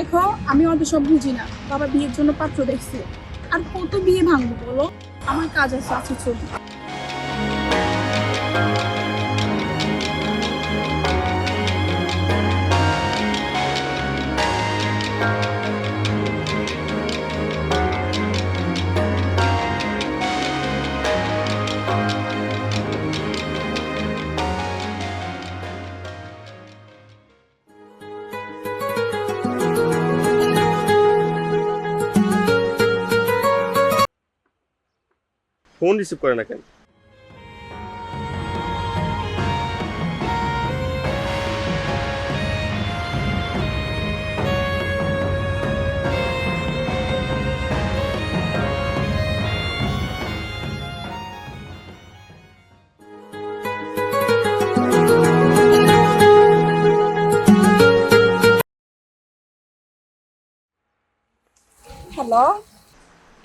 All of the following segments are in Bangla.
দেখো, আমি অত সব বুঝি না। বাবা বিয়ের জন্য পাত্র দেখছে। আর কত বিয়ে ভাঙবো বলো? আমার কাজ আছে আছে ছবি ফোন রিসিভ করে না কেন? হ্যালো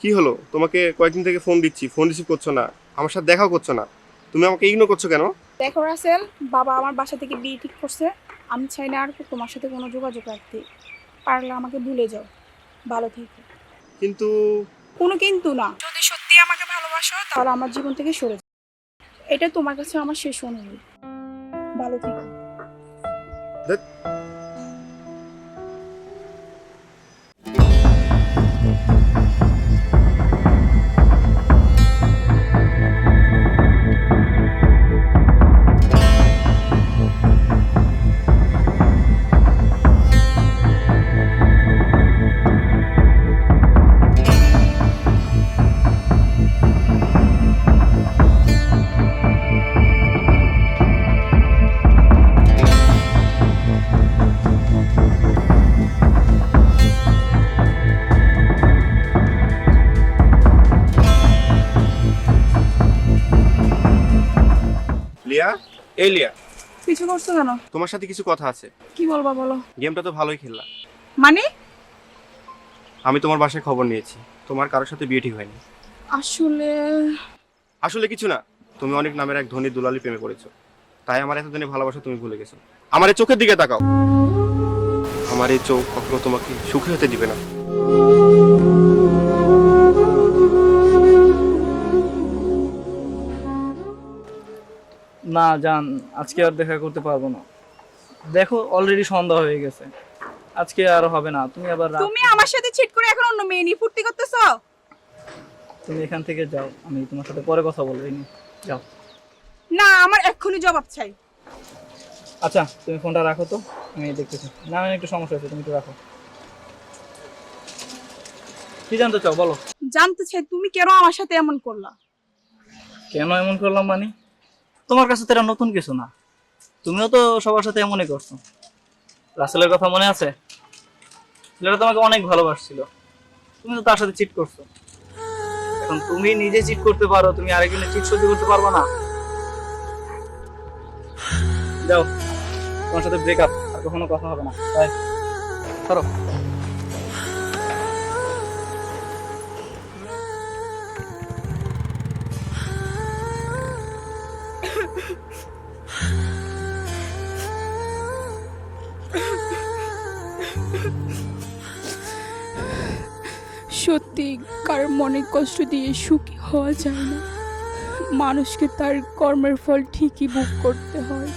কি হলো? তোমাকে কয়েকদিন থেকে ফোন দিচ্ছি ফোন রিসিভ করছ না আমার সাথে দেখাও করছ না। তুমি আমাকে ইগনোর করছ কেন? দেখো রাসেল বাবা আমার বাসা থেকে বিয়ে ঠিক করছে আমি চাই না আর তোমার সাথে কোনো যোগাযোগ রাখতে। পারলে আমাকে ভুলে যাও। ভালো থেকো। কিন্তু কোনো কিন্তু না। যদি সত্যি আমাকে ভালোবাসো তাহলে আমার জীবন থেকে সরে যাও। এটা তোমার কাছে আমার শেষ অনুরোধ। ভালো থেকো। লিয়া এই লিয়া কিছু করছ কেন? তোমার সাথে কিছু কথা আছে। কি বলবা বলো? গেমটা তো ভালোই খেললা। মানে? আমি তোমার বাসায় খবর নিয়েছি। তোমার কারোর সাথে বিয়ে ঠিক হয়নি। আসলে আসলে কিছু না। তুমি অনেক নামের এক ধনী দুলালি প্রেমে পড়েছো। তাই আমার এতদিনে ভালোবাসা তুমি ভুলে গেছো। আমার এই চোখের দিকে তাকাও। আমার এই চোখ কখনো তোমাকে সুখী হতে দিবে না। না যান আজকে আর দেখা করতে পারব না। দেখো অলরেডি সন্ধ্যা হয়ে গেছে। আজকে আর হবে না। তুমি আবার তুমি আমার সাথে চিট করে এখন অন্য মেয়ে নিয়ে ফুর্তি করতেছো? তুমি এখান থেকে যাও। আমি তোমার সাথে পরে কথা বলব। যাও। না আমার এক্ষুনি জবাব চাই। আচ্ছা তুমি ফোনটা রাখো তো। আমি দেখতেছি। না না, একটু সমস্যা হচ্ছে তুমি একটু রাখো। কি জানতে চাও বলো। জানতে চাই তুমি কেন আমার সাথে এমন করলা? কেন এমন করলাম মানে? তোমার কাছে তো এটা নতুন কিছু না। তুমিও তো সবার সাথে এমনই করছ। রাসেলের কথা মনে আছে? ছেলেটা তোমাকে অনেক ভালোবাসছিল। তুমি তো তার সাথে চিট করছ। এখন তুমি নিজে চিট করতে পারো, তুমি আরেকজনের চিট সহ্য করতে পারবে না। যাও, তোমার সাথে ব্রেকআপ আর কখনো কথা হবে না। বাই সরো সত্যি কার মনে কষ্ট দিয়ে সুখী হওয়া যায় না? মানুষকে তার কর্মের ফল ঠিকই ভোগ করতে হয়।